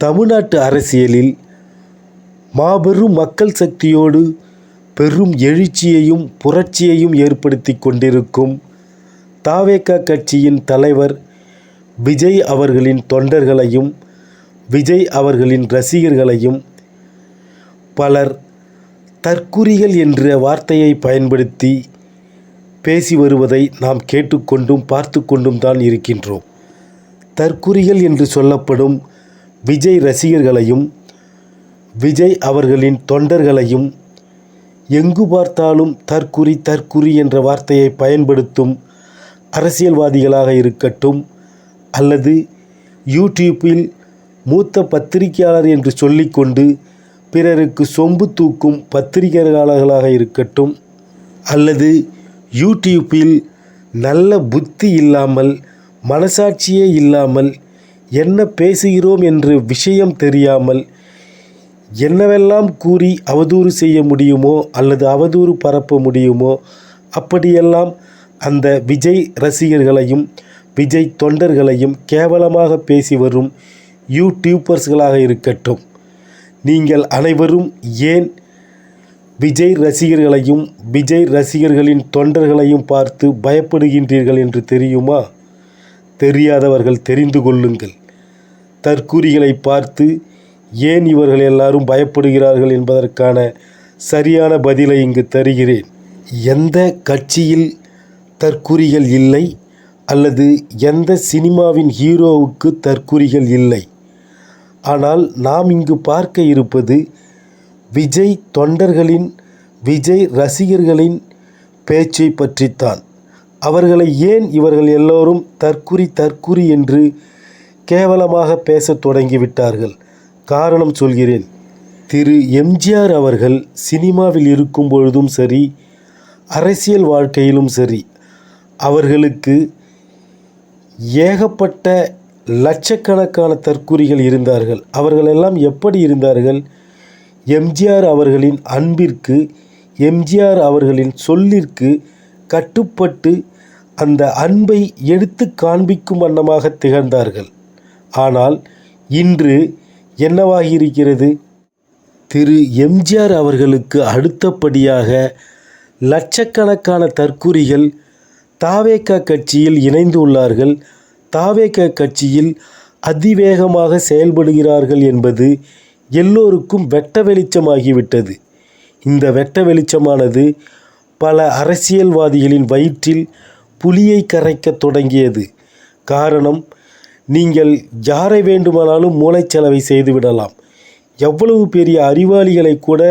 தமிழ்நாட்டு அரசியலில் மாபெரும் மக்கள் சக்தியோடு பெரும் எழுச்சியையும் புரட்சியையும் ஏற்படுத்தி கொண்டிருக்கும் தாவேகா கட்சியின் தலைவர் விஜய் அவர்களின் தொண்டர்களையும் விஜய் அவர்களின் ரசிகர்களையும் பலர் தற்குறிகள் என்ற வார்த்தையை பயன்படுத்தி பேசி வருவதை நாம் கேட்டுக்கொண்டும் பார்த்து கொண்டும் தான் இருக்கின்றோம். தற்குறிகள் என்று சொல்லப்படும் விஜய் ரசிகர்களையும் விஜய் அவர்களின் தொண்டர்களையும் எங்கு பார்த்தாலும் தற்குறி தற்குறி என்ற வார்த்தையை பயன்படுத்தும் அரசியல்வாதிகளாக இருக்கட்டும் அல்லது யூடியூப்பில் மூத்த பத்திரிகையாளர் என்று சொல்லிக்கொண்டு பிறருக்கு சொம்பு தூக்கும் பத்திரிகையாளர்களாக இருக்கட்டும் அல்லது யூடியூப்பில் நல்ல புத்தி இல்லாமல் மனசாட்சியே இல்லாமல் என்ன பேசுகிறோம் என்று விஷயம் தெரியாமல் என்னவெல்லாம் கூறி அவதூறு செய்ய முடியுமோ அல்லது அவதூறு பரப்ப முடியுமோ அப்படியெல்லாம் அந்த விஜய் ரசிகர்களையும் விஜய் தொண்டர்களையும் கேவலமாக பேசி வரும் யூடியூபர்ஸ்களாக இருக்கட்டும். நீங்கள் அனைவரும் ஏன் விஜய் ரசிகர்களையும் விஜய் ரசிகர்களின் தொண்டர்களையும் பார்த்து பயப்படுகின்றீர்கள் என்று தெரியுமா? தெரியாதவர்கள் தெரிந்து கொள்ளுங்கள். தற்கூறிகளை பார்த்து ஏன் இவர்கள் எல்லாரும் பயப்படுகிறார்கள் என்பதற்கான சரியான பதிலை இங்கு தருகிறேன். எந்த கட்சியில் தற்குறிகள் இல்லை அல்லது எந்த சினிமாவின் ஹீரோவுக்கு தற்குறிகள் இல்லை? ஆனால் நாம் இங்கு பார்க்க இருப்பது விஜய் தொண்டர்களின் விஜய் ரசிகர்களின் பேச்சை பற்றித்தான். அவர்களை ஏன் இவர்கள் எல்லோரும் தற்குறி தற்குறி என்று கேவலமாக பேசத் தொடங்கிவிட்டார்கள். காரணம் சொல்கிறேன். திரு. எம்ஜிஆர் அவர்கள் சினிமாவில் இருக்கும் பொழுதும் சரி அரசியல் வாழ்க்கையிலும் சரி அவர்களுக்கு ஏகப்பட்ட லட்சக்கணக்கான தற்குறிகள் இருந்தார்கள். அவர்களெல்லாம் எப்படி இருந்தார்கள்? எம்ஜிஆர் அவர்களின் அன்பிற்கு எம்ஜிஆர் அவர்களின் சொல்லிற்கு கட்டுப்பட்டு அந்த அன்பை எடுத்து காண்பிக்கும் வண்ணமாக திகழ்ந்தார்கள். ஆனால் இன்று என்னவாகியிருக்கிறது? திரு. எம்ஜிஆர் அவர்களுக்கு அடுத்தபடியாக லட்சக்கணக்கான தற்குறிகள் தாவேகா கட்சியில் இணைந்துள்ளார்கள் தாவேகா கட்சியில் அதிவேகமாக செயல்படுகிறார்கள் என்பது எல்லோருக்கும் வெட்ட வெளிச்சமாகிவிட்டது. இந்த வெட்ட வெளிச்சமானது பல அரசியல்வாதிகளின் வயிற்றில் புலியை கரைக்கத் தொடங்கியது. காரணம் நீங்கள் யாரை வேண்டுமானாலும் மூளைச்சலவை செய்துவிடலாம் எவ்வளவு பெரிய அறிவாளிகளை கூட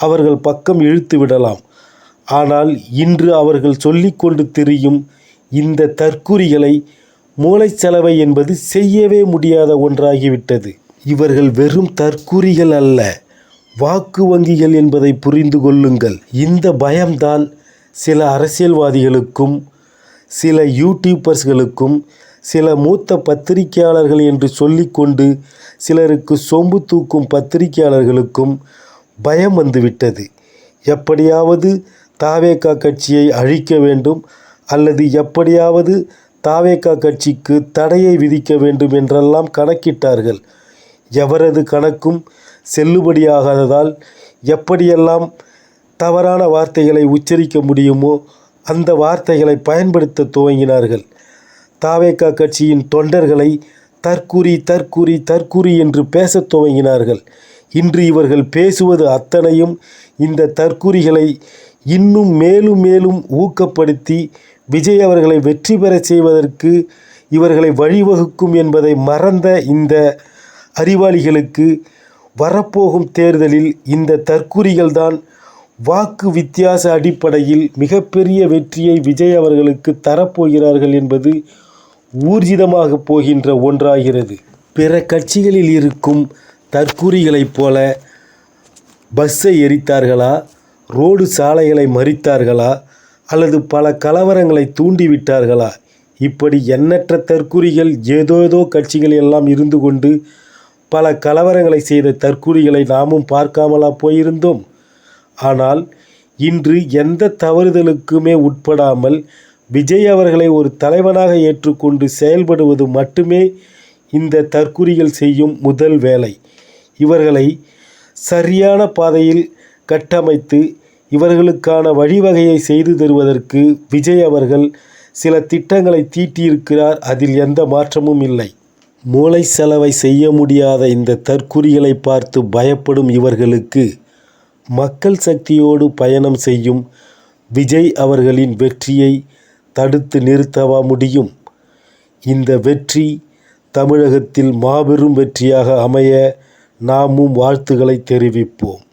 அவர்கள் பக்கம் இழுத்து விடலாம். ஆனால் இன்று அவர்கள் சொல்லிக்கொண்டு திரியும் இந்த தற்குறிகளை மூளைச்சலவை என்பது செய்யவே முடியாத ஒன்றாகிவிட்டது. இவர்கள் வெறும் தற்குறிகள் அல்ல. வாக்கு வங்கிகள் என்பதை புரிந்து கொள்ளுங்கள். இந்த பயம்தான் சில அரசியல்வாதிகளுக்கும் சில யூடியூபர்ஸ்களுக்கும் சில மூத்த பத்திரிகையாளர்கள் என்று சொல்லிக்கொண்டு சிலருக்கு சொம்பு தூக்கும் பத்திரிகையாளர்களுக்கும் பயம் வந்துவிட்டது. எப்படியாவது தாவேகா கட்சியை அழிக்க வேண்டும் அல்லது எப்படியாவது தாவேகா கட்சிக்கு தடையை விதிக்க வேண்டும் என்றெல்லாம் கணக்கிட்டார்கள். எவரது கணக்கும் செல்லுபடியாகாததால் எப்படியெல்லாம் தவறான வார்த்தைகளை உச்சரிக்க முடியுமோ அந்த வார்த்தைகளை பயன்படுத்த துவங்கினார்கள். தாவேகா கட்சியின் தொண்டர்களை தற்குறி தற்குறி தற்குறி என்று பேசத் துவங்கினார்கள். இன்று இவர்கள் பேசுவது அத்தனையும் இந்த தற்குறிகளை இன்னும் மேலும் மேலும் ஊக்கப்படுத்தி விஜய் அவர்களை வெற்றி பெறச் செய்வதற்கு இவர்களை வழிவகுக்கும் என்பதை மறந்த இந்த அறிவாளிகளுக்கு வரப்போகும் தேர்தலில் இந்த தற்குறிகள்தான் வாக்கு வித்தியாச அடிப்படையில் மிகப்பெரிய வெற்றியை விஜய் அவர்களுக்கு தரப்போகிறார்கள் என்பது ஊர்ஜிதமாக போகின்ற ஒன்றாகிறது. பிற கட்சிகளில் இருக்கும் தற்குறிகளைப் போல பஸ்ஸை எரித்தார்களா? ரோடு சாலைகளை மறித்தார்களா? அல்லது பல கலவரங்களை தூண்டிவிட்டார்களா? இப்படி எண்ணற்ற தற்குறிகள் ஏதோதோ கட்சிகள் எல்லாம் இருந்து கொண்டு பல கலவரங்களை செய்த தற்குறிகளை நாமும் பார்க்காமலா போயிருந்தோம். ஆனால் இன்று எந்த தவறுதலுக்குமே உட்படாமல் விஜய் அவர்களை ஒரு தலைவனாக ஏற்றுக்கொண்டு செயல்படுவது மட்டுமே இந்த தற்குறிகள் செய்யும் முதல் வேலை. இவர்களை சரியான பாதையில் கட்டமைத்து இவர்களுக்கான வழிவகையை செய்து தருவதற்கு விஜய் அவர்கள் சில திட்டங்களை தீட்டியிருக்கிறார். அதில் எந்த மாற்றமும் இல்லை. மூளை செலவை செய்ய முடியாத இந்த தற்குறிகளை பார்த்து பயப்படும் இவர்களுக்கு மக்கள் சக்தியோடு பயணம் செய்யும் விஜய் அவர்களின் வெற்றியை தடுத்து நிறுத்தவா முடியும்? இந்த வெற்றி தமிழகத்தில் மாபெரும் வெற்றியாக அமைய நாமும் வாழ்த்துக்களை தெரிவிப்போம்.